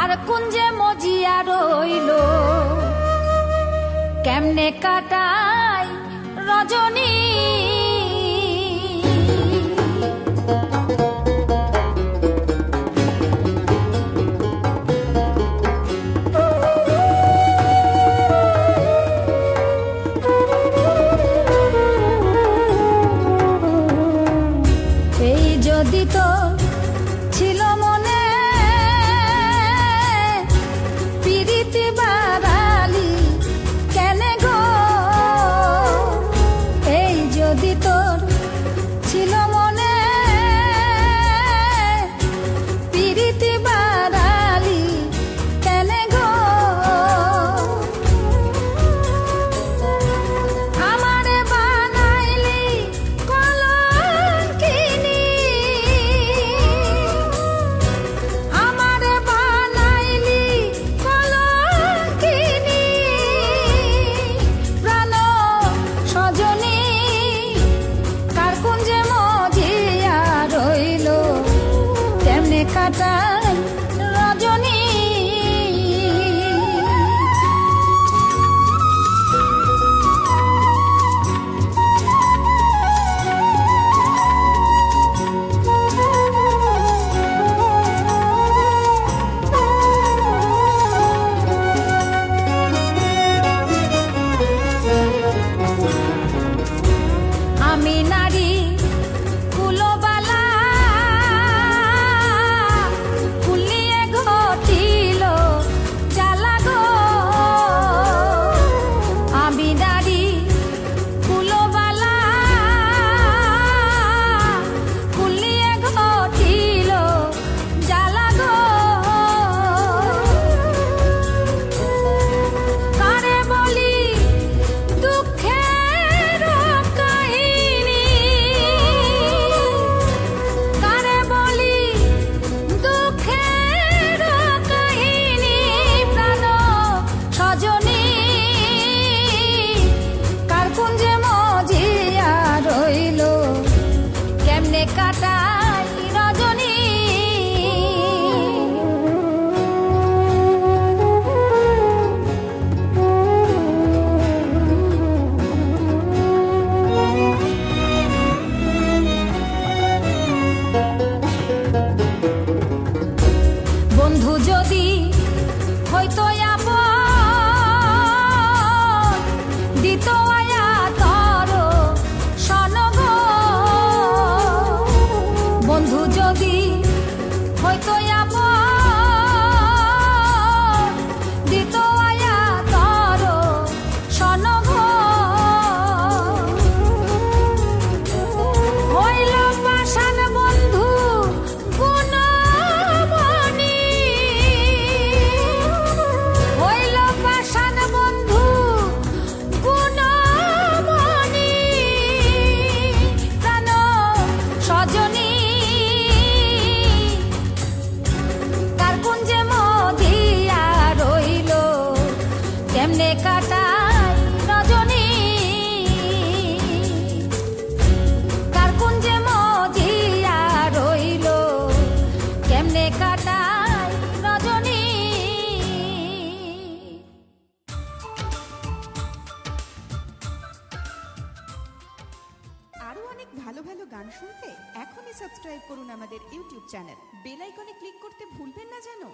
তার কুঞ্জে মজিয়া রইল। কেমনে কাটাই রজনী? যদি তো ছিল মনে দিতে বা mata গান শুনতে এখনই সাবস্ক্রাইব করুন আমাদের ইউটিউব চ্যানেল বেল আইকনে ক্লিক করতে ভুলবেন না জানো